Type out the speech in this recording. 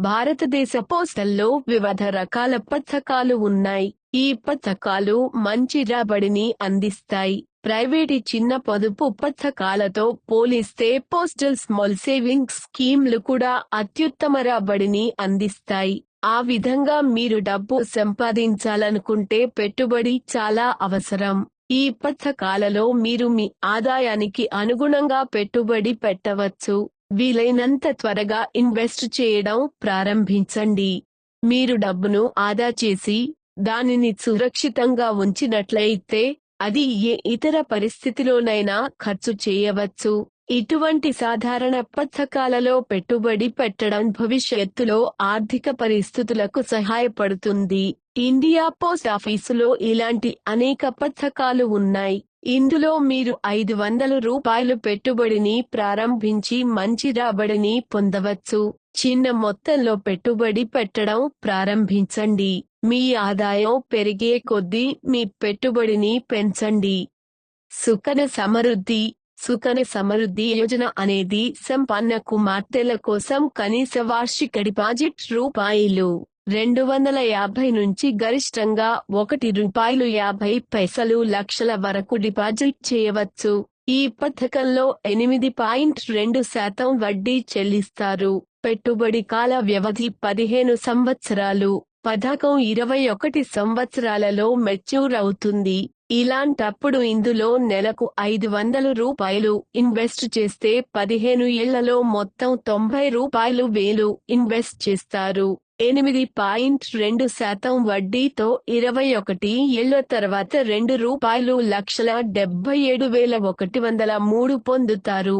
భారతదేశ పోస్టల్లో వివిధ రకాల పథకాలు ఉన్నాయి. ఈ పథకాలు మంచి రాబడిని అందిస్తాయి. ప్రైవేటు చిన్న పొదుపు పథకాలతో పోలిస్తే పోస్టల్ స్మాల్ సేవింగ్స్ స్కీమ్లు కూడా అత్యుత్తమ రాబడిని అందిస్తాయి. ఆ విధంగా మీరు డబ్బు సంపాదించాలనుకుంటే పెట్టుబడి చాలా అవసరం. ఈ పథకాలలో మీరు మీ ఆదాయానికి అనుగుణంగా పెట్టుబడి పెట్టవచ్చు. వీలైనంత త్వరగా ఇన్వెస్ట్ చేయడం ప్రారంభించండి. మీరు డబ్బును ఆదా చేసి దానిని సురక్షితంగా ఉంచినట్లయితే అది ఏ ఇతర పరిస్థితిలోనైనా ఖర్చు చేయవచ్చు. ఇటువంటి సాధారణ పథకాలలో పెట్టుబడి పెట్టడం భవిష్యత్తులో ఆర్థిక పరిస్థితులకు సహాయపడుతుంది. ఇండియా పోస్ట్ ఆఫీసులో ఇలాంటి అనేక పథకాలు ఉన్నాయి. ఇందులో మీరు ఐదు వందల రూపాయలు పెట్టుబడిని ప్రారంభించి మంచి రాబడిని పొందవచ్చు. చిన్న మొత్తంలో పెట్టుబడి పెట్టడం ప్రారంభించండి. మీ ఆదాయం పెరిగే కొద్దీ మీ పెట్టుబడిని పెంచండి. సుకన సమృద్ధి సుకన సమృద్ధి యోజన అనేది సంపన్న కుమార్తెల కోసం కనీస వార్షిక డిపాజిట్ రూపాయలు. రెండు వందల యాభై నుంచి గరిష్టంగా ఒకటి రూపాయలు యాభై పైసలు లక్షల వరకు డిపాజిట్ చేయవచ్చు. ఈ పథకంలో ఎనిమిది పాయింట్ రెండు శాతం వడ్డీ చెల్లిస్తారు. పెట్టుబడి కాల వ్యవధి పదిహేను సంవత్సరాలు. పథకం ఇరవై ఒకటి సంవత్సరాలలో మెచ్యూర్ అవుతుంది. ఇలాంటప్పుడు ఇందులో నెలకు ఐదు వందల రూపాయలు ఇన్వెస్ట్ చేస్తే పదిహేను ఏళ్ళలో మొత్తం తొంభై రూపాయలు వేలు ఇన్వెస్ట్ చేస్తారు. ఎనిమిది పాయింట్ రెండు శాతం వడ్డీతో ఇరవై ఒకటి ఏళ్ళ తర్వాత రెండు రూపాయలు లక్షల డెబ్బై ఏడు వేల ఒకటి వందల మూడు పొందుతారు.